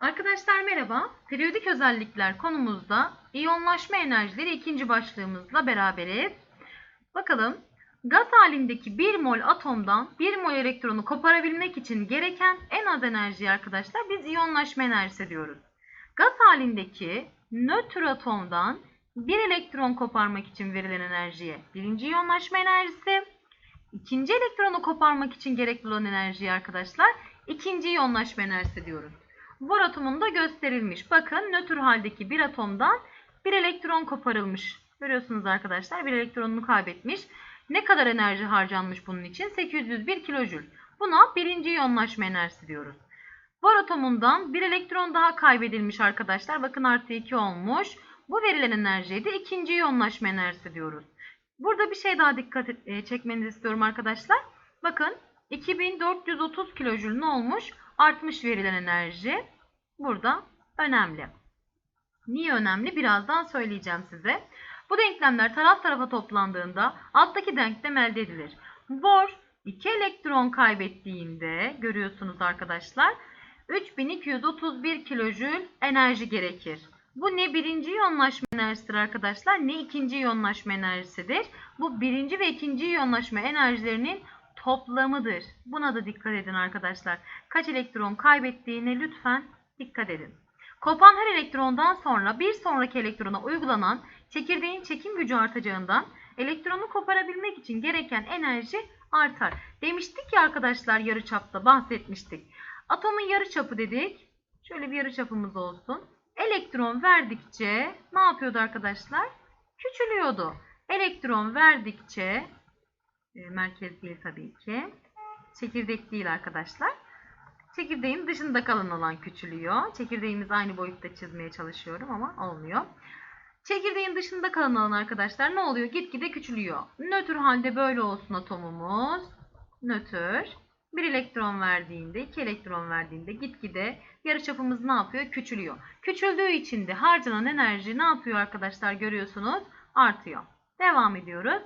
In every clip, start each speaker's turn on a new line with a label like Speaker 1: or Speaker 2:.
Speaker 1: Arkadaşlar merhaba. Periyodik özellikler konumuzda iyonlaşma enerjileri ikinci başlığımızla beraberiz. Bakalım gaz halindeki 1 mol atomdan 1 mol elektronu koparabilmek için gereken en az enerjiyi arkadaşlar biz iyonlaşma enerjisi diyoruz. Gaz halindeki nötr atomdan 1 elektron koparmak için verilen enerjiye birinci iyonlaşma enerjisi, ikinci elektronu koparmak için gerekli olan enerjiyi arkadaşlar ikinci iyonlaşma enerjisi diyoruz. Bor atomunda gösterilmiş. Bakın nötr haldeki bir atomdan bir elektron koparılmış. Görüyorsunuz arkadaşlar bir elektronunu kaybetmiş. Ne kadar enerji harcanmış bunun için? 801 kilojül. Buna birinci iyonlaşma enerjisi diyoruz. Bor atomundan bir elektron daha kaybedilmiş arkadaşlar. Bakın artı 2 olmuş. Bu verilen enerjiye de ikinci iyonlaşma enerjisi diyoruz. Burada bir şey daha dikkat e, çekmenizi istiyorum arkadaşlar. Bakın 2430 kilojül ne olmuş? Artmış verilen enerji. Burada önemli. Niye önemli? Birazdan söyleyeceğim size. Bu denklemler taraf tarafa toplandığında alttaki denklem elde edilir. Bor 2 elektron kaybettiğinde görüyorsunuz arkadaşlar 3231 kilojül enerji gerekir. Bu ne birinci iyonlaşma enerjisidir arkadaşlar ne ikinci iyonlaşma enerjisidir. Bu birinci ve ikinci iyonlaşma enerjilerinin toplamıdır. Buna da dikkat edin arkadaşlar. Kaç elektron kaybettiğine lütfen dikkat edin. Kopan her elektrondan sonra bir sonraki elektrona uygulanan çekirdeğin çekim gücü artacağından elektronu koparabilmek için gereken enerji artar. Demiştik ya arkadaşlar yarıçapta bahsetmiştik. Atomun yarıçapı dedik. Şöyle bir yarıçapımız olsun. Elektron verdikçe ne yapıyordu arkadaşlar? Küçülüyordu. Elektron verdikçe e, merkez değil tabii ki. Çekirdek değil arkadaşlar. Çekirdeğin dışında kalan olan küçülüyor. Çekirdeğimiz aynı boyutta çizmeye çalışıyorum ama olmuyor. Çekirdeğin dışında kalan alan arkadaşlar ne oluyor? Gitgide küçülüyor. Nötr halde böyle olsun atomumuz. Nötr. Bir elektron verdiğinde, iki elektron verdiğinde gitgide yarıçapımız ne yapıyor? Küçülüyor. Küçüldüğü için de harcanan enerji ne yapıyor arkadaşlar görüyorsunuz? Artıyor. Devam ediyoruz.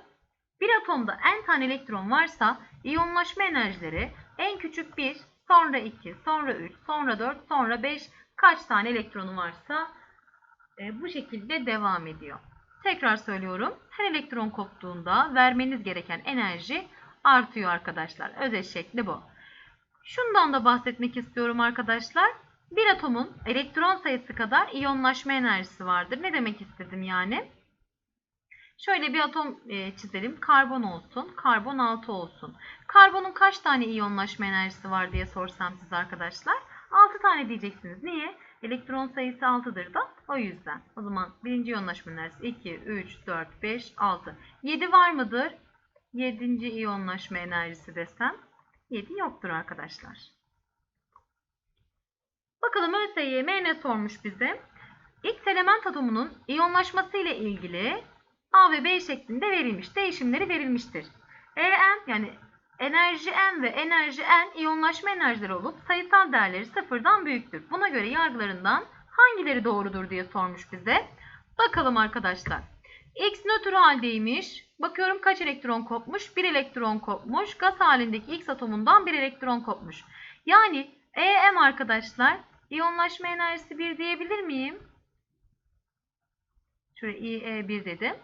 Speaker 1: Bir atomda n tane elektron varsa iyonlaşma enerjileri en küçük 1, sonra 2, sonra 3, sonra 4, sonra 5 kaç tane elektronu varsa e, bu şekilde devam ediyor. Tekrar söylüyorum. Her elektron koptuğunda vermeniz gereken enerji artıyor arkadaşlar. Özet şekli bu. Şundan da bahsetmek istiyorum arkadaşlar. Bir atomun elektron sayısı kadar iyonlaşma enerjisi vardır. Ne demek istedim yani? Şöyle bir atom e, çizelim. Karbon olsun. Karbon 6 olsun. Karbonun kaç tane iyonlaşma enerjisi var diye sorsam size arkadaşlar. 6 tane diyeceksiniz. Niye? Elektron sayısı 6'dır da o yüzden. O zaman birinci iyonlaşma enerjisi 2, 3, 4, 5, 6. 7 var mıdır? 7. iyonlaşma enerjisi desem 7 yoktur arkadaşlar. Bakalım ÖSYM ne sormuş bize? X element atomunun iyonlaşması ile ilgili A ve B şeklinde verilmiş. Değişimleri verilmiştir. En yani enerji n ve enerji n iyonlaşma enerjileri olup sayısal değerleri sıfırdan büyüktür. Buna göre yargılarından hangileri doğrudur diye sormuş bize. Bakalım arkadaşlar. X nötr haldeymiş. Bakıyorum kaç elektron kopmuş? 1 elektron kopmuş. Gaz halindeki X atomundan 1 elektron kopmuş. Yani EM arkadaşlar iyonlaşma enerjisi 1 diyebilir miyim? Şöyle IE1 dedim.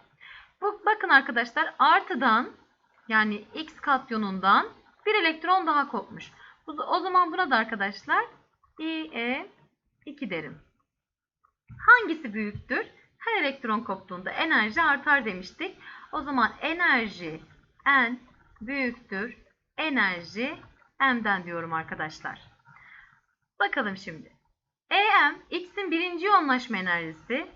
Speaker 1: Bu, bakın arkadaşlar artıdan yani X katyonundan bir elektron daha kopmuş. O zaman buna da arkadaşlar IE2 derim. Hangisi büyüktür? Her elektron koptuğunda enerji artar demiştik. O zaman enerji N büyüktür. Enerji M'den diyorum arkadaşlar. Bakalım şimdi. EM X'in birinci yoğunlaşma enerjisi.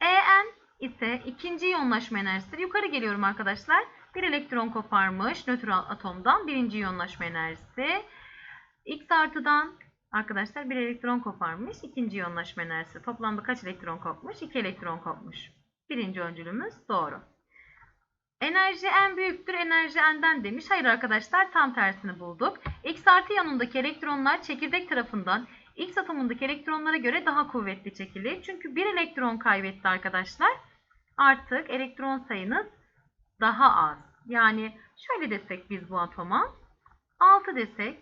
Speaker 1: EN ise ikinci iyonlaşma enerjisidir. Yukarı geliyorum arkadaşlar. Bir elektron koparmış nötr atomdan birinci iyonlaşma enerjisi. X artıdan arkadaşlar bir elektron koparmış. ikinci iyonlaşma enerjisi. Toplamda kaç elektron kopmuş? 2 elektron kopmuş. Birinci öncülümüz doğru. Enerji en büyüktür enerji n'den demiş. Hayır arkadaşlar tam tersini bulduk. X artı yanındaki elektronlar çekirdek tarafından X atomundaki elektronlara göre daha kuvvetli çekilir. Çünkü bir elektron kaybetti arkadaşlar. Artık elektron sayınız daha az. Yani şöyle desek biz bu atoma 6 desek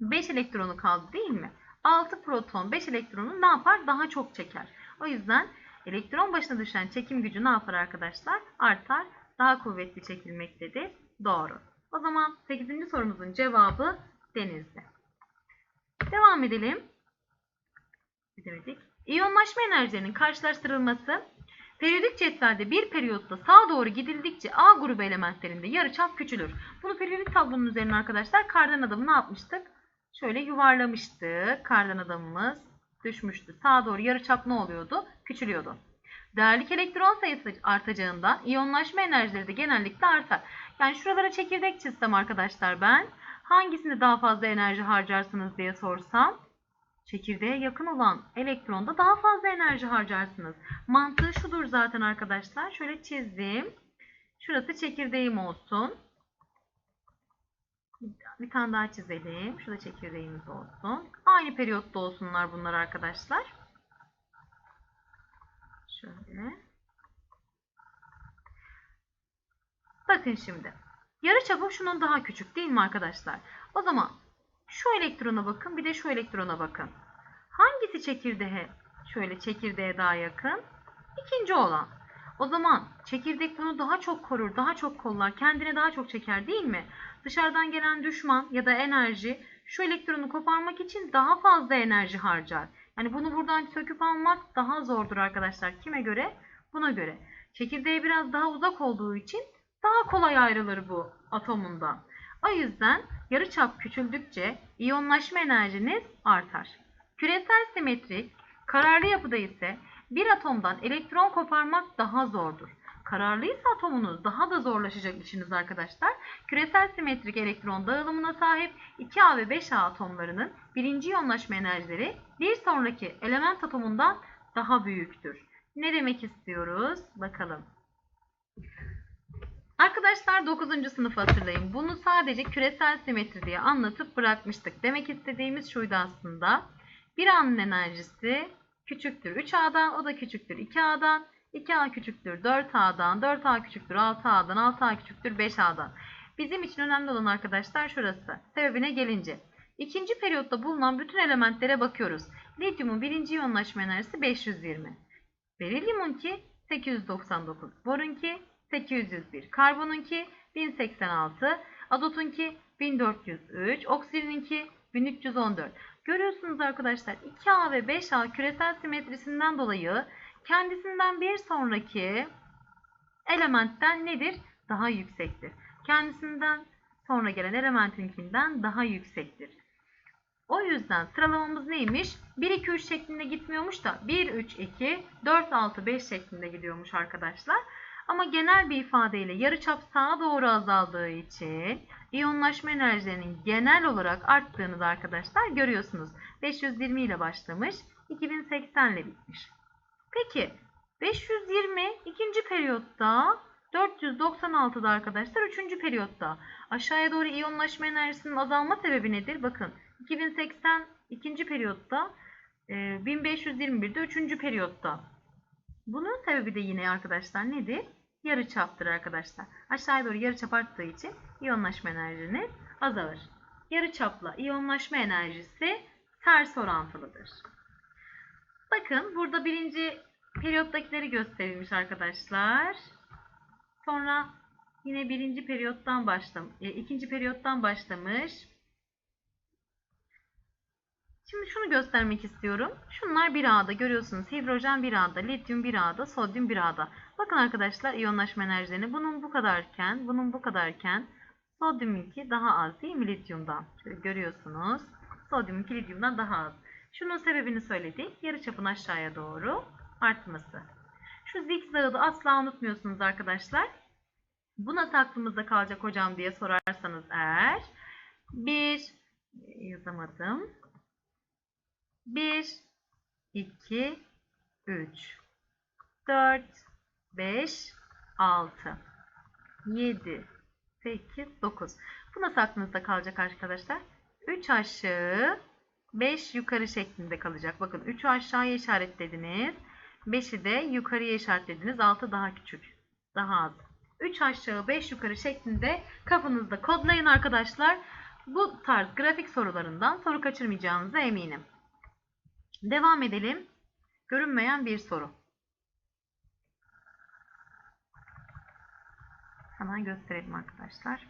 Speaker 1: 5 elektronu kaldı değil mi? 6 proton 5 elektronu ne yapar? Daha çok çeker. O yüzden elektron başına düşen çekim gücü ne yapar arkadaşlar? Artar. Daha kuvvetli çekilmektedir. Doğru. O zaman 8. sorumuzun cevabı denizde. Devam edelim. Bilemedik. İyonlaşma enerjilerinin karşılaştırılması periyodik cetvelde bir periyotta sağa doğru gidildikçe A grubu elementlerinde yarıçap küçülür. Bunu periyodik tablonun üzerine arkadaşlar kardan adamı ne yapmıştık? Şöyle yuvarlamıştık. Kardan adamımız düşmüştü. Sağa doğru yarıçap ne oluyordu? Küçülüyordu. Değerlik elektron sayısı artacağından iyonlaşma enerjileri de genellikle artar. Yani şuralara çekirdek çizsem arkadaşlar ben hangisinde daha fazla enerji harcarsınız diye sorsam çekirdeğe yakın olan elektronda daha fazla enerji harcarsınız. Mantığı şudur zaten arkadaşlar. Şöyle çizdim. Şurası çekirdeğim olsun. Bir tane daha çizelim. Şurada çekirdeğimiz olsun. Aynı periyotta olsunlar bunlar arkadaşlar. Şöyle. Bakın şimdi. Yarıçapı şunun daha küçük değil mi arkadaşlar? O zaman şu elektrona bakın bir de şu elektrona bakın. Hangisi çekirdeğe şöyle çekirdeğe daha yakın? İkinci olan. O zaman çekirdek bunu daha çok korur, daha çok kollar, kendine daha çok çeker değil mi? Dışarıdan gelen düşman ya da enerji şu elektronu koparmak için daha fazla enerji harcar. Yani bunu buradan söküp almak daha zordur arkadaşlar. Kime göre? Buna göre. Çekirdeğe biraz daha uzak olduğu için daha kolay ayrılır bu atomundan. O yüzden yarıçap küçüldükçe iyonlaşma enerjiniz artar. Küresel simetrik, kararlı yapıda ise bir atomdan elektron koparmak daha zordur. Kararlıysa atomunuz daha da zorlaşacak işiniz arkadaşlar. Küresel simetrik elektron dağılımına sahip 2A ve 5A atomlarının birinci iyonlaşma enerjileri bir sonraki element atomundan daha büyüktür. Ne demek istiyoruz? Bakalım. Arkadaşlar 9. sınıfı hatırlayın. Bunu sadece küresel simetri diye anlatıp bırakmıştık. Demek istediğimiz şuydu aslında. Bir A'nın enerjisi küçüktür 3A'dan, o da küçüktür 2A'dan. 2A küçüktür 4A'dan, 4A küçüktür 6A'dan, 6A küçüktür 5A'dan. Bizim için önemli olan arkadaşlar şurası. Sebebine gelince. İkinci periyotta bulunan bütün elementlere bakıyoruz. Lityumun birinci iyonlaşma enerjisi 520. Berilyumunki 899. Borunki 801. Karbonunki 1086. Azotunki 1403. Oksijeninki 1314. Görüyorsunuz arkadaşlar 2A ve 5A küresel simetrisinden dolayı kendisinden bir sonraki elementten nedir? Daha yüksektir. Kendisinden sonra gelen elementinkinden daha yüksektir. O yüzden sıralamamız neymiş? 1, 2, 3 şeklinde gitmiyormuş da 1, 3, 2, 4, 6, 5 şeklinde gidiyormuş arkadaşlar. Ama genel bir ifadeyle yarıçap sağa doğru azaldığı için iyonlaşma enerjilerinin genel olarak arttığını da arkadaşlar görüyorsunuz. 520 ile başlamış, 2080 ile bitmiş. Peki 520 ikinci periyotta 496'da arkadaşlar üçüncü periyotta. Aşağıya doğru iyonlaşma enerjisinin azalma sebebi nedir? Bakın 2080 ikinci periyotta 1521'de üçüncü periyotta. Bunun sebebi de yine arkadaşlar nedir? Yarıçaptır arkadaşlar. Aşağıya doğru yarıçap arttığı için iyonlaşma enerjiniz azalır. Yarıçapla iyonlaşma enerjisi ters orantılıdır. Bakın burada birinci periyottakileri gösterilmiş arkadaşlar. Sonra yine birinci periyottan başlamış, ikinci periyottan başlamış. Şimdi şunu göstermek istiyorum. Şunlar bir A'da görüyorsunuz. Hidrojen bir A'da, lityum bir A'da, sodyum bir A'da. Bakın arkadaşlar iyonlaşma enerjilerini bunun bu kadarken, bunun bu kadarken sodyumunki daha az değil mi lityumdan? Şöyle görüyorsunuz. Sodyumunki lityumdan daha az. Şunun sebebini söyledik. Yarıçapın aşağıya doğru artması. Şu zigzagı da asla unutmuyorsunuz arkadaşlar. Bu nasıl aklımızda kalacak hocam diye sorarsanız eğer. Bir yazamadım. 1, 2, 3, 4, 5, 6, 7, 8, 9. Bu nasıl aklınızda kalacak arkadaşlar? 3 aşağı, 5 yukarı şeklinde kalacak. Bakın 3'ü aşağıya işaretlediniz. 5'i de yukarıya işaretlediniz. 6 daha küçük. Daha az. 3 aşağı 5 yukarı şeklinde kafanızda kodlayın arkadaşlar. Bu tarz grafik sorularından soru kaçırmayacağınıza eminim. Devam edelim. Görünmeyen bir soru. Hemen gösterelim arkadaşlar.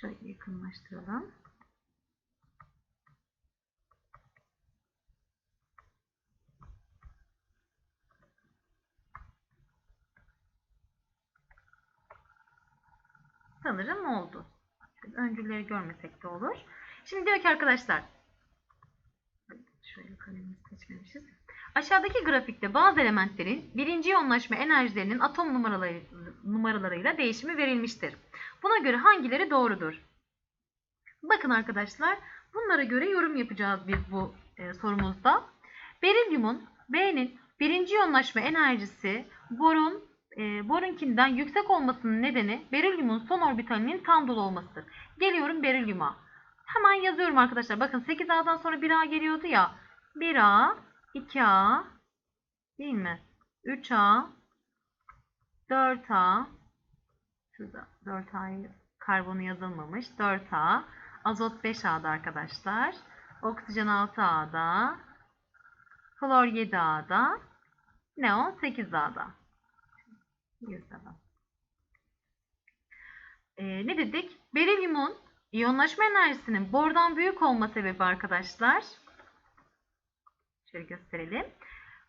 Speaker 1: Şöyle yakınlaştıralım. Sanırım oldu. Öncülleri görmesek de olur. Şimdi diyor ki arkadaşlar. Şöyle kalemimizi seçmemişiz. Aşağıdaki grafikte bazı elementlerin birinci iyonlaşma enerjilerinin atom numaraları, numaralarıyla değişimi verilmiştir. Buna göre hangileri doğrudur? Bakın arkadaşlar bunlara göre yorum yapacağız biz bu e, sorumuzda. Berilyumun B'nin birinci iyonlaşma enerjisi borun e, borunkinden yüksek olmasının nedeni berilyumun son orbitalinin tam dolu olmasıdır. Geliyorum berilyuma. Hemen yazıyorum arkadaşlar. Bakın 8A'dan sonra 1A geliyordu ya. 1A, 2A, değil mi? 3A, 4A, şurada 4A'yı karbonu yazılmamış. 4A, azot 5A'da arkadaşlar. Oksijen 6A'da, klor 7A'da, neon 8A'da. Yazalım. Ee, ne dedik? Berilyumun iyonlaşma enerjisinin bordan büyük olma sebebi arkadaşlar. Şöyle gösterelim.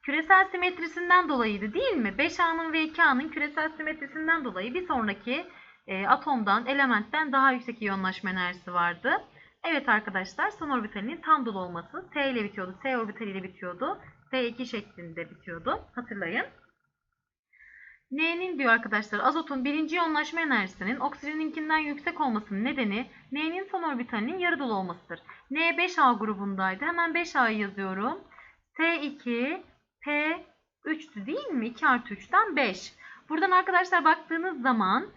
Speaker 1: Küresel simetrisinden dolayıydı değil mi? 5A'nın ve 2A'nın küresel simetrisinden dolayı bir sonraki e, atomdan, elementten daha yüksek iyonlaşma enerjisi vardı. Evet arkadaşlar son orbitalinin tam dolu olması T ile bitiyordu. S orbitaliyle bitiyordu. T2 şeklinde bitiyordu. Hatırlayın. N'nin diyor arkadaşlar azotun birinci iyonlaşma enerjisinin oksijeninkinden yüksek olmasının nedeni N'nin son orbitalinin yarı dolu olmasıdır. N 5A grubundaydı. Hemen 5A'yı yazıyorum. T2, P3'tü değil mi? 2 artı 3'ten 5. Buradan arkadaşlar baktığınız zaman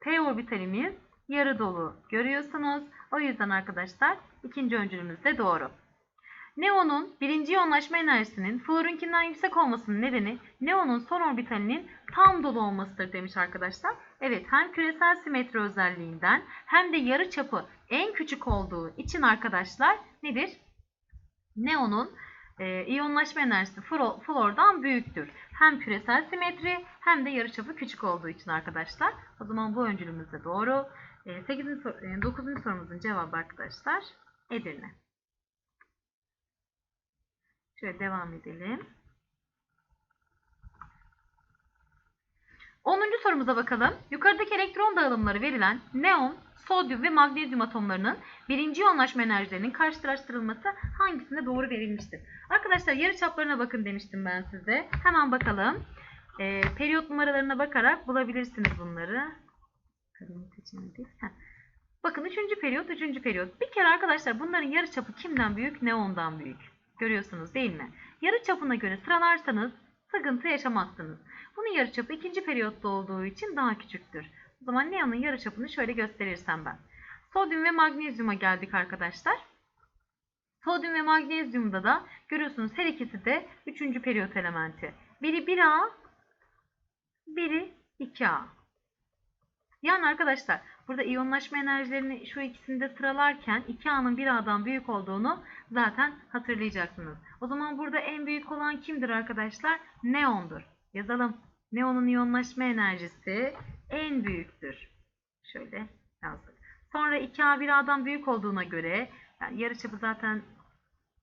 Speaker 1: P orbitalimiz yarı dolu görüyorsunuz. O yüzden arkadaşlar ikinci öncülümüz de doğru. Neonun birinci iyonlaşma enerjisinin florunkinden yüksek olmasının nedeni neonun son orbitalinin tam dolu olmasıdır demiş arkadaşlar. Evet hem küresel simetri özelliğinden hem de yarı çapı en küçük olduğu için arkadaşlar nedir? Neonun e, iyonlaşma enerjisi flo, flordan büyüktür. Hem küresel simetri hem de yarı çapı küçük olduğu için arkadaşlar. O zaman bu öncülümüz de doğru. E, 8. Sor, e, 9. sorumuzun cevabı arkadaşlar Edirne. Şöyle devam edelim. 10. sorumuza bakalım. Yukarıdaki elektron dağılımları verilen neon, sodyum ve magnezyum atomlarının birinci iyonlaşma enerjilerinin karşılaştırılması hangisinde doğru verilmiştir? Arkadaşlar yarıçaplarına bakın demiştim ben size. Hemen bakalım. E, periyot numaralarına bakarak bulabilirsiniz bunları. Bakın 3. periyot, 3. periyot. Bir kere arkadaşlar bunların yarıçapı kimden büyük? Neondan büyük. Görüyorsunuz değil mi? Yarı çapına göre sıralarsanız sıkıntı yaşamazsınız. Bunun yarıçapı ikinci periyotta olduğu için daha küçüktür. O zaman neonun yarıçapını şöyle gösterirsem ben. Sodyum ve magnezyuma geldik arkadaşlar. Sodyum ve magnezyumda da görüyorsunuz her ikisi de üçüncü periyot elementi. Biri 1A, biri 2A. Yani arkadaşlar burada iyonlaşma enerjilerini şu ikisinde sıralarken 2A'nın 1A'dan büyük olduğunu zaten hatırlayacaksınız. O zaman burada en büyük olan kimdir arkadaşlar? Neondur. Yazalım. Neonun iyonlaşma enerjisi en büyüktür. Şöyle yazdık. Sonra 2A 1A'dan büyük olduğuna göre yani yarıçapı zaten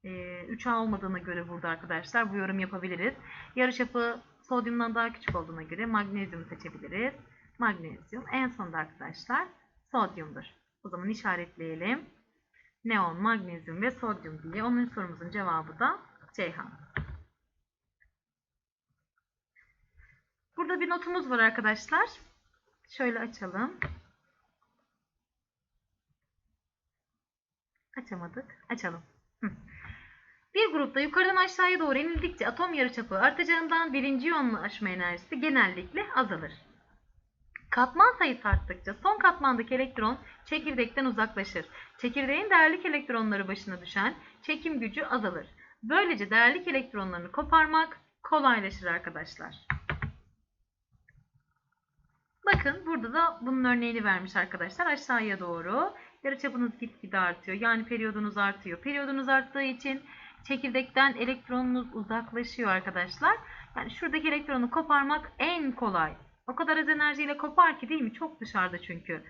Speaker 1: e, 3A olmadığına göre burada arkadaşlar bu yorum yapabiliriz. Yarıçapı sodyumdan daha küçük olduğuna göre magnezyumu seçebiliriz. Magnezyum en sonda arkadaşlar sodyumdur. O zaman işaretleyelim. Neon, magnezyum ve sodyum diye. Onun sorumuzun cevabı da Ceyhan. Burada bir notumuz var arkadaşlar. Şöyle açalım. Açamadık. Açalım. Bir grupta yukarıdan aşağıya doğru inildikçe atom yarıçapı artacağından birinci yoğunlaşma enerjisi genellikle azalır. Katman sayısı arttıkça son katmandaki elektron çekirdekten uzaklaşır. Çekirdeğin değerlik elektronları başına düşen çekim gücü azalır. Böylece değerlik elektronlarını koparmak kolaylaşır arkadaşlar. Bakın burada da bunun örneğini vermiş arkadaşlar. Aşağıya doğru yarıçapınız gitgide artıyor. Yani periyodunuz artıyor. Periyodunuz arttığı için çekirdekten elektronunuz uzaklaşıyor arkadaşlar. Yani şuradaki elektronu koparmak en kolay. O kadar az enerjiyle kopar ki değil mi? Çok dışarıda çünkü.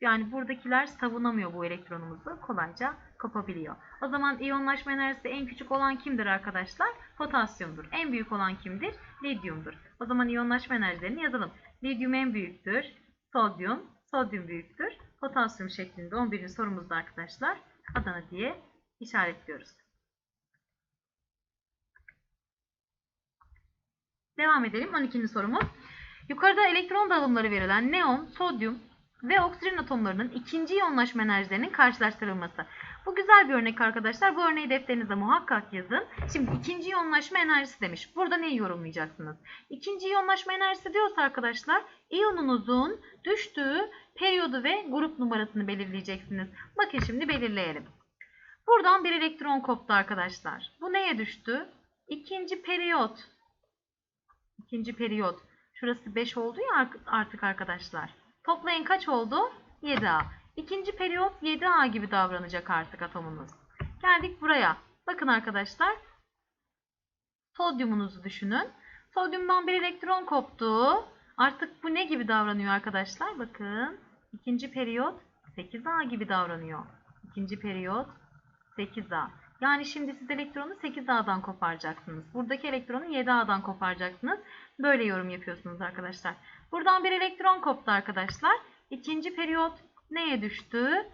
Speaker 1: Yani buradakiler savunamıyor bu elektronumuzu. Kolayca kopabiliyor. O zaman iyonlaşma enerjisi en küçük olan kimdir arkadaşlar? Potasyumdur. En büyük olan kimdir? Lityumdur. O zaman iyonlaşma enerjilerini yazalım. Lityum en büyüktür. Sodyum, sodyum büyüktür. Potasyum şeklinde 11. sorumuzda arkadaşlar Adana diye işaretliyoruz. Devam edelim. 12. sorumuz. Yukarıda elektron dağılımları verilen neon, sodyum ve oksijen atomlarının ikinci iyonlaşma enerjilerinin karşılaştırılması. Bu güzel bir örnek arkadaşlar. Bu örneği defterinize muhakkak yazın. Şimdi ikinci iyonlaşma enerjisi demiş. Burada neyi yorumlayacaksınız? İkinci iyonlaşma enerjisi diyorsa arkadaşlar iyonunuzun düştüğü periyodu ve grup numarasını belirleyeceksiniz. Bakın şimdi belirleyelim. Buradan bir elektron koptu arkadaşlar. Bu neye düştü? İkinci periyot. İkinci periyot. Şurası 5 oldu ya artık arkadaşlar. Toplayın kaç oldu? 7A. İkinci periyot 7A gibi davranacak artık atomunuz. Geldik buraya. Bakın arkadaşlar. Sodyumunuzu düşünün. Sodyumdan bir elektron koptu. Artık bu ne gibi davranıyor arkadaşlar? Bakın. İkinci periyot 8A gibi davranıyor. İkinci periyot 8A. Yani şimdi siz elektronu 8A'dan koparacaksınız. Buradaki elektronu 7A'dan koparacaksınız. Böyle yorum yapıyorsunuz arkadaşlar. Buradan bir elektron koptu arkadaşlar. İkinci periyot neye düştü?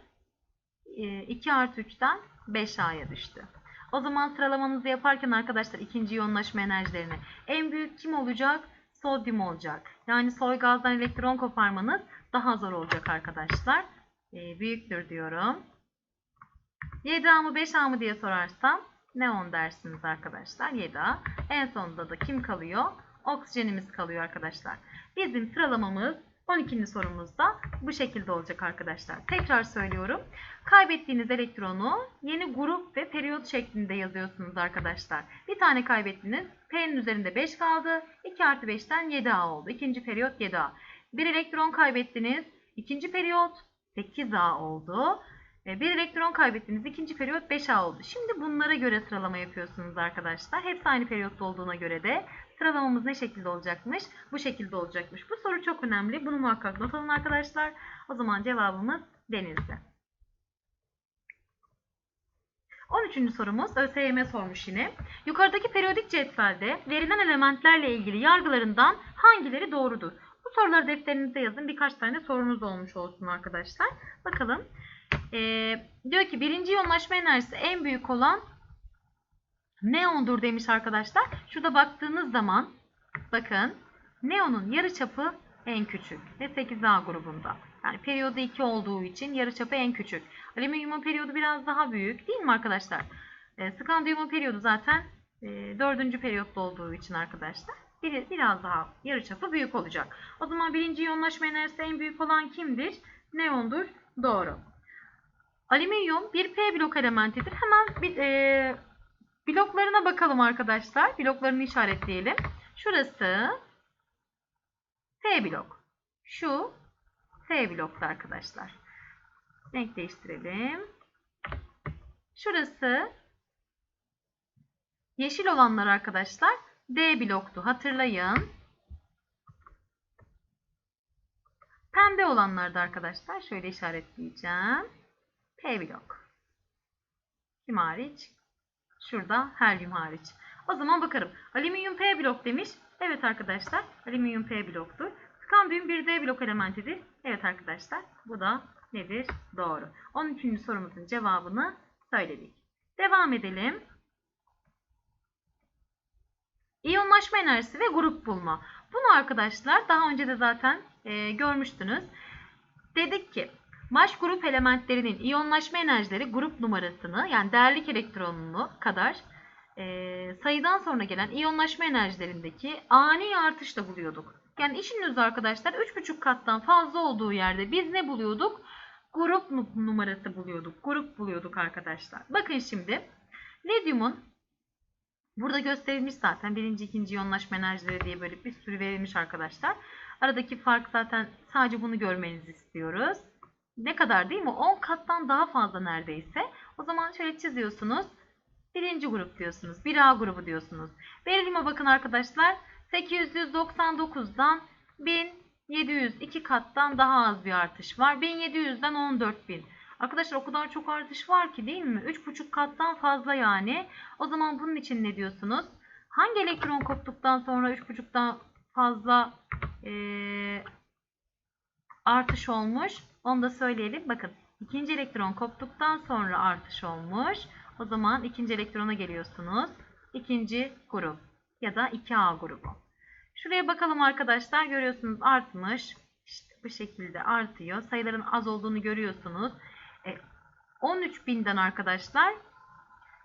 Speaker 1: 2 artı 3'ten 5A'ya düştü. O zaman sıralamanızı yaparken arkadaşlar ikinci iyonlaşma enerjilerini en büyük kim olacak? Sodyum olacak. Yani soy gazdan elektron koparmanız daha zor olacak arkadaşlar. Ee, büyüktür diyorum. 7A mı 5A mı diye sorarsam neon dersiniz arkadaşlar. 7A. En sonunda da kim kalıyor? Oksijenimiz kalıyor arkadaşlar. Bizim sıralamamız 12. sorumuzda bu şekilde olacak arkadaşlar. Tekrar söylüyorum. Kaybettiğiniz elektronu yeni grup ve periyot şeklinde yazıyorsunuz arkadaşlar. Bir tane kaybettiniz. P'nin üzerinde 5 kaldı. 2 artı 5'ten 7A oldu. İkinci periyot 7A. Bir elektron kaybettiniz. İkinci periyot 8A oldu. Bir elektron kaybettiniz. İkinci periyot 5A oldu. Şimdi bunlara göre sıralama yapıyorsunuz arkadaşlar. Hepsi aynı periyotta olduğuna göre de sıralamamız ne şekilde olacakmış? Bu şekilde olacakmış. Bu soru çok önemli. Bunu muhakkak not alın arkadaşlar. O zaman cevabımız denizli. 13. sorumuz ÖSYM sormuş yine. Yukarıdaki periyodik cetvelde verilen elementlerle ilgili yargılarından hangileri doğrudur? Bu soruları defterinize yazın. Birkaç tane sorunuz olmuş olsun arkadaşlar. Bakalım. Ee, diyor ki birinci iyonlaşma enerjisi en büyük olan neondur demiş arkadaşlar. Şurada baktığınız zaman bakın neonun yarıçapı en küçük ve 8A grubunda. Yani periyodu 2 olduğu için yarıçapı en küçük. Alüminyumun periyodu biraz daha büyük değil mi arkadaşlar? E, skandiyumun periyodu zaten e, 4. periyotta olduğu için arkadaşlar bir, biraz daha yarıçapı büyük olacak. O zaman birinci iyonlaşma enerjisi en büyük olan kimdir? Neondur. Doğru. Alüminyum bir P blok elementidir. Hemen bir, e, bloklarına bakalım arkadaşlar. Bloklarını işaretleyelim. Şurası T blok. Şu T blokta arkadaşlar. Renk değiştirelim. Şurası yeşil olanlar arkadaşlar D bloktu. Hatırlayın. Pembe olanlar da arkadaşlar şöyle işaretleyeceğim. P blok. Kim hariç? Şurada helyum hariç. O zaman bakarım. Alüminyum P blok demiş. Evet arkadaşlar. Alüminyum P bloktur. Skandiyum bir D blok elementidir. Evet arkadaşlar. Bu da nedir? Doğru. 13. sorumuzun cevabını söyledik. Devam edelim. İyonlaşma enerjisi ve grup bulma. Bunu arkadaşlar daha önce de zaten e, görmüştünüz. Dedik ki Baş grup elementlerinin iyonlaşma enerjileri grup numarasını yani değerlik elektronunu kadar e, sayıdan sonra gelen iyonlaşma enerjilerindeki ani artışla buluyorduk. Yani işiniz arkadaşlar 3,5 kattan fazla olduğu yerde biz ne buluyorduk? Grup numarası buluyorduk. Grup buluyorduk arkadaşlar. Bakın şimdi lityumun burada gösterilmiş zaten birinci ikinci iyonlaşma enerjileri diye böyle bir sürü verilmiş arkadaşlar. Aradaki fark zaten sadece bunu görmenizi istiyoruz. Ne kadar değil mi? 10 kattan daha fazla neredeyse. O zaman şöyle çiziyorsunuz. Birinci grup diyorsunuz. 1A grubu diyorsunuz. Verilime bakın arkadaşlar. 899'dan 1702 kattan daha az bir artış var. 1700'den 14000. Arkadaşlar o kadar çok artış var ki değil mi? 3,5 kattan fazla yani. O zaman bunun için ne diyorsunuz? Hangi elektron koptuktan sonra 3,5'tan fazla eee, artış olmuş? Onu da söyleyelim. Bakın ikinci elektron koptuktan sonra artış olmuş. O zaman ikinci elektrona geliyorsunuz. İkinci grup ya da 2A grubu. Şuraya bakalım arkadaşlar. Görüyorsunuz artmış. İşte bu şekilde artıyor. Sayıların az olduğunu görüyorsunuz. E, 13.000'den arkadaşlar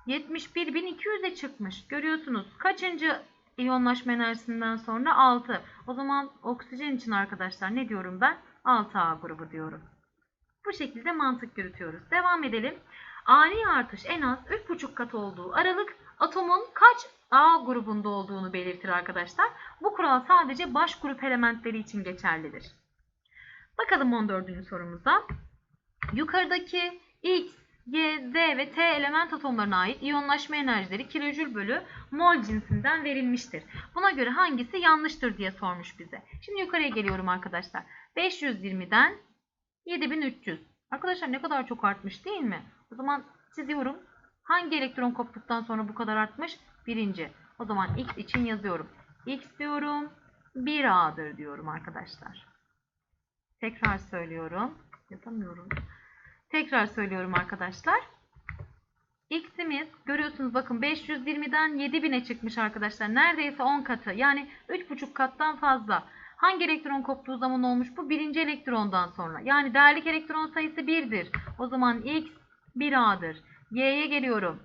Speaker 1: 71.200'e çıkmış. Görüyorsunuz. Kaçıncı iyonlaşma enerjisinden sonra 6. O zaman oksijen için arkadaşlar ne diyorum ben? 6A grubu diyorum. Bu şekilde mantık yürütüyoruz. Devam edelim. Ani artış en az 3,5 kat olduğu aralık atomun kaç A grubunda olduğunu belirtir arkadaşlar. Bu kural sadece baş grup elementleri için geçerlidir. Bakalım 14. sorumuza. Yukarıdaki X, Y, Z ve T element atomlarına ait iyonlaşma enerjileri kilojül bölü mol cinsinden verilmiştir. Buna göre hangisi yanlıştır diye sormuş bize. Şimdi yukarıya geliyorum arkadaşlar. 520'den 7300. Arkadaşlar ne kadar çok artmış değil mi? O zaman çiziyorum. Hangi elektron koptuktan sonra bu kadar artmış? Birinci. O zaman X için yazıyorum. X diyorum. 1A'dır diyorum arkadaşlar. Tekrar söylüyorum. Yapamıyorum. Tekrar söylüyorum arkadaşlar. X'imiz görüyorsunuz bakın 520'den 7000'e çıkmış arkadaşlar. Neredeyse 10 katı. Yani 3,5 kattan fazla. Hangi elektron koptuğu zaman olmuş bu? Birinci elektrondan sonra. Yani değerlik elektron sayısı 1'dir. O zaman X 1A'dır. Y'ye geliyorum.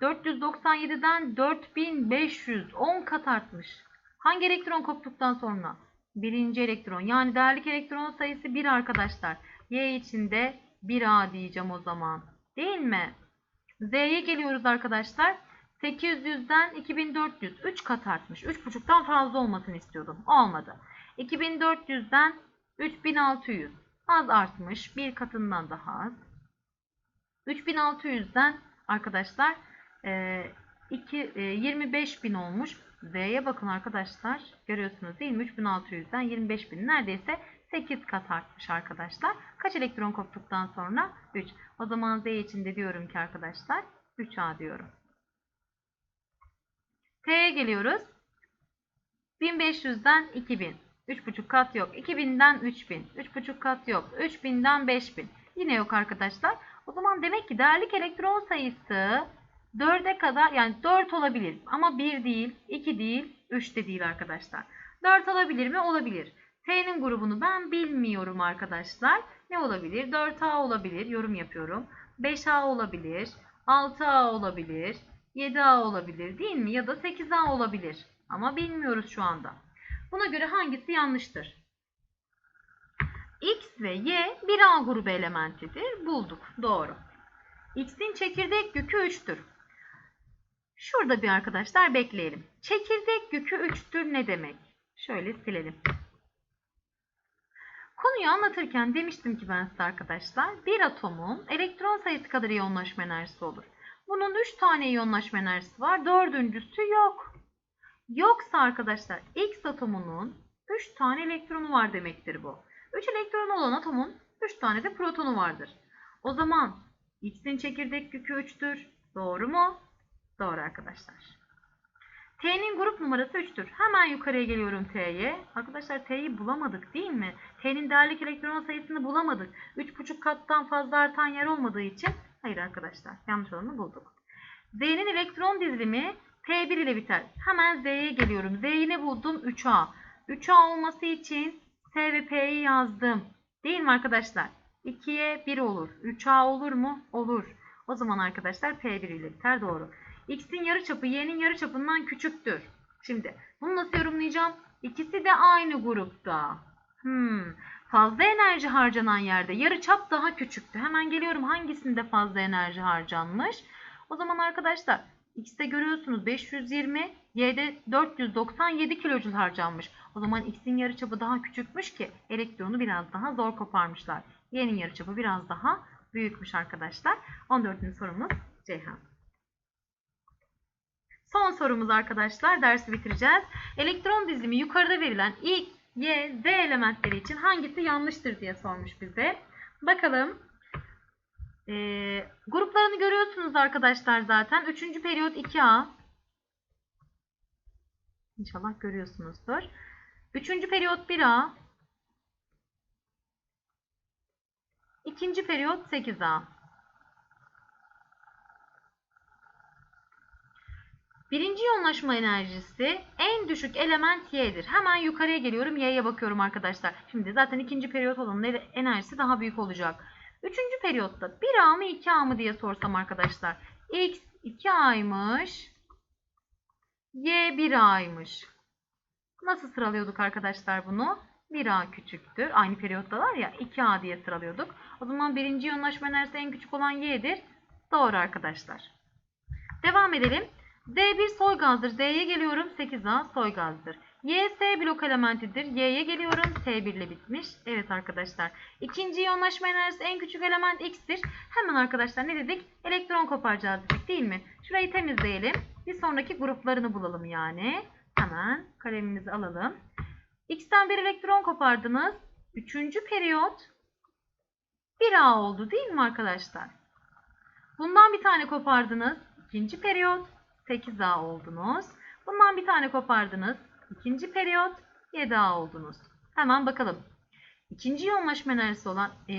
Speaker 1: 497'den 4500 10 kat artmış. Hangi elektron koptuktan sonra? Birinci elektron. Yani değerlik elektron sayısı 1 arkadaşlar. Y için de 1A diyeceğim o zaman. Değil mi? Z'ye geliyoruz arkadaşlar. 800'den 2400 3 kat artmış. 3,5'tan fazla olmasını istiyordum. Olmadı. 2400'den 3600 az artmış. Bir katından daha az. 3600'den arkadaşlar e, 2, e, 25.000 olmuş. Z'ye bakın arkadaşlar. Görüyorsunuz değil mi? 3600'den 25.000 neredeyse 8 kat artmış arkadaşlar. Kaç elektron koptuktan sonra? 3. O zaman Z için de diyorum ki arkadaşlar 3A diyorum. T'ye geliyoruz. 1500'den 2000. 3,5 kat yok. 2000'den 3000. 3,5 kat yok. 3000'den 5000. Yine yok arkadaşlar. O zaman demek ki değerlik elektron sayısı 4'e kadar yani 4 olabilir. Ama 1 değil, 2 değil, 3 de değil arkadaşlar. 4 olabilir mi? Olabilir. T'nin grubunu ben bilmiyorum arkadaşlar. Ne olabilir? 4A olabilir. Yorum yapıyorum. 5A olabilir. 6A olabilir. 7A olabilir değil mi? Ya da 8A olabilir. Ama bilmiyoruz şu anda. Buna göre hangisi yanlıştır? X ve Y bir A grubu elementidir. Bulduk. Doğru. X'in çekirdek yükü 3'tür. Şurada bir arkadaşlar bekleyelim. Çekirdek yükü 3'tür ne demek? Şöyle silelim. Konuyu anlatırken demiştim ki ben size arkadaşlar bir atomun elektron sayısı kadar iyonlaşma enerjisi olur. Bunun 3 tane iyonlaşma enerjisi var. Dördüncüsü yok. Yoksa arkadaşlar X atomunun 3 tane elektronu var demektir bu. 3 elektronu olan atomun 3 tane de protonu vardır. O zaman X'in çekirdek yükü 3'tür. Doğru mu? Doğru arkadaşlar. T'nin grup numarası 3'tür. Hemen yukarıya geliyorum T'ye. Arkadaşlar T'yi bulamadık değil mi? T'nin değerlik elektron sayısını bulamadık. 3,5 kattan fazla artan yer olmadığı için hayır arkadaşlar yanlış olanı bulduk. Z'nin elektron dizilimi P1 ile biter. Hemen Z'ye geliyorum. Z'yi ne buldum? 3A. 3A olması için S ve P'yi yazdım. Değil mi arkadaşlar? 2'ye 1 olur. 3A olur mu? Olur. O zaman arkadaşlar P1 ile biter. Doğru. X'in yarıçapı Y'nin yarıçapından küçüktür. Şimdi bunu nasıl yorumlayacağım? İkisi de aynı grupta. Hmm. Fazla enerji harcanan yerde yarıçap daha küçüktü. Hemen geliyorum hangisinde fazla enerji harcanmış? O zaman arkadaşlar X'te görüyorsunuz 520, Y'de 497 kilojül harcanmış. O zaman X'in yarıçapı daha küçükmüş ki elektronu biraz daha zor koparmışlar. Y'nin yarıçapı biraz daha büyükmüş arkadaşlar. 14. sorumuz Ceyhan. Son sorumuz arkadaşlar. Dersi bitireceğiz. Elektron dizilimi yukarıda verilen X, Y, Z elementleri için hangisi yanlıştır diye sormuş bize. Bakalım. Ee, gruplarını görüyorsunuz arkadaşlar zaten. Üçüncü periyot 2A. İnşallah görüyorsunuzdur. Üçüncü periyot 1A. İkinci periyot 8A. Birinci yoğunlaşma enerjisi en düşük element Y'dir. Hemen yukarıya geliyorum. Y'ye bakıyorum arkadaşlar. Şimdi zaten ikinci periyot olanın enerjisi daha büyük olacak. Üçüncü periyotta 1A mı 2A mı diye sorsam arkadaşlar. X 2A'ymış. Y 1A'ymış. Nasıl sıralıyorduk arkadaşlar bunu? 1A küçüktür. Aynı periyottalar ya 2A diye sıralıyorduk. O zaman birinci yoğunlaşma enerjisi en küçük olan Y'dir. Doğru arkadaşlar. Devam edelim. D1 soy gazdır. D'ye geliyorum. 8A soy gazdır. Y, S blok elementidir. Y'ye geliyorum. S1 ile bitmiş. Evet arkadaşlar. İkinci iyonlaşma enerjisi en küçük element X'tir. Hemen arkadaşlar ne dedik? Elektron koparacağız dedik değil mi? Şurayı temizleyelim. Bir sonraki gruplarını bulalım yani. Hemen kalemimizi alalım. X'ten bir elektron kopardınız. Üçüncü periyot 1A oldu değil mi arkadaşlar? Bundan bir tane kopardınız. İkinci periyot 8A oldunuz. Bundan bir tane kopardınız. İkinci periyot 7A oldunuz. Hemen bakalım. İkinci yoğunlaşma enerjisi olan e,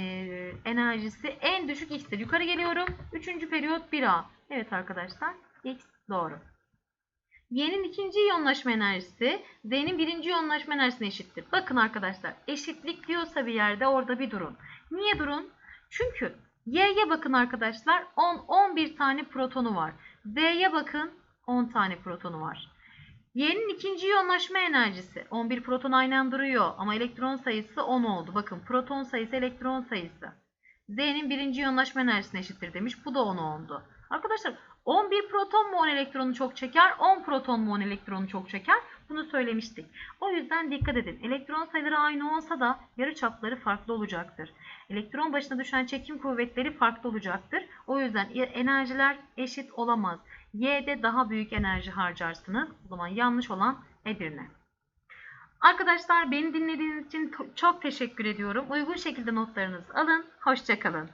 Speaker 1: enerjisi en düşük X'tir. Yukarı geliyorum. Üçüncü periyot 1A. Evet arkadaşlar. X doğru. Y'nin ikinci iyonlaşma enerjisi Z'nin birinci iyonlaşma enerjisine eşittir. Bakın arkadaşlar eşitlik diyorsa bir yerde orada bir durun. Niye durun? Çünkü Y'ye bakın arkadaşlar 10-11 tane protonu var. Z'ye bakın 10 tane protonu var. Y'nin ikinci iyonlaşma enerjisi 11 proton aynen duruyor ama elektron sayısı 10 oldu. Bakın proton sayısı elektron sayısı. Z'nin birinci iyonlaşma enerjisine eşittir demiş. Bu da 10 oldu. Arkadaşlar 11 proton mu 10 elektronu çok çeker? 10 proton mu 10 elektronu çok çeker? Bunu söylemiştik. O yüzden dikkat edin. Elektron sayıları aynı olsa da yarıçapları farklı olacaktır. Elektron başına düşen çekim kuvvetleri farklı olacaktır. O yüzden enerjiler eşit olamaz. Y'de daha büyük enerji harcarsınız. O zaman yanlış olan Edirne. Arkadaşlar beni dinlediğiniz için çok teşekkür ediyorum. Uygun şekilde notlarınızı alın. Hoşçakalın.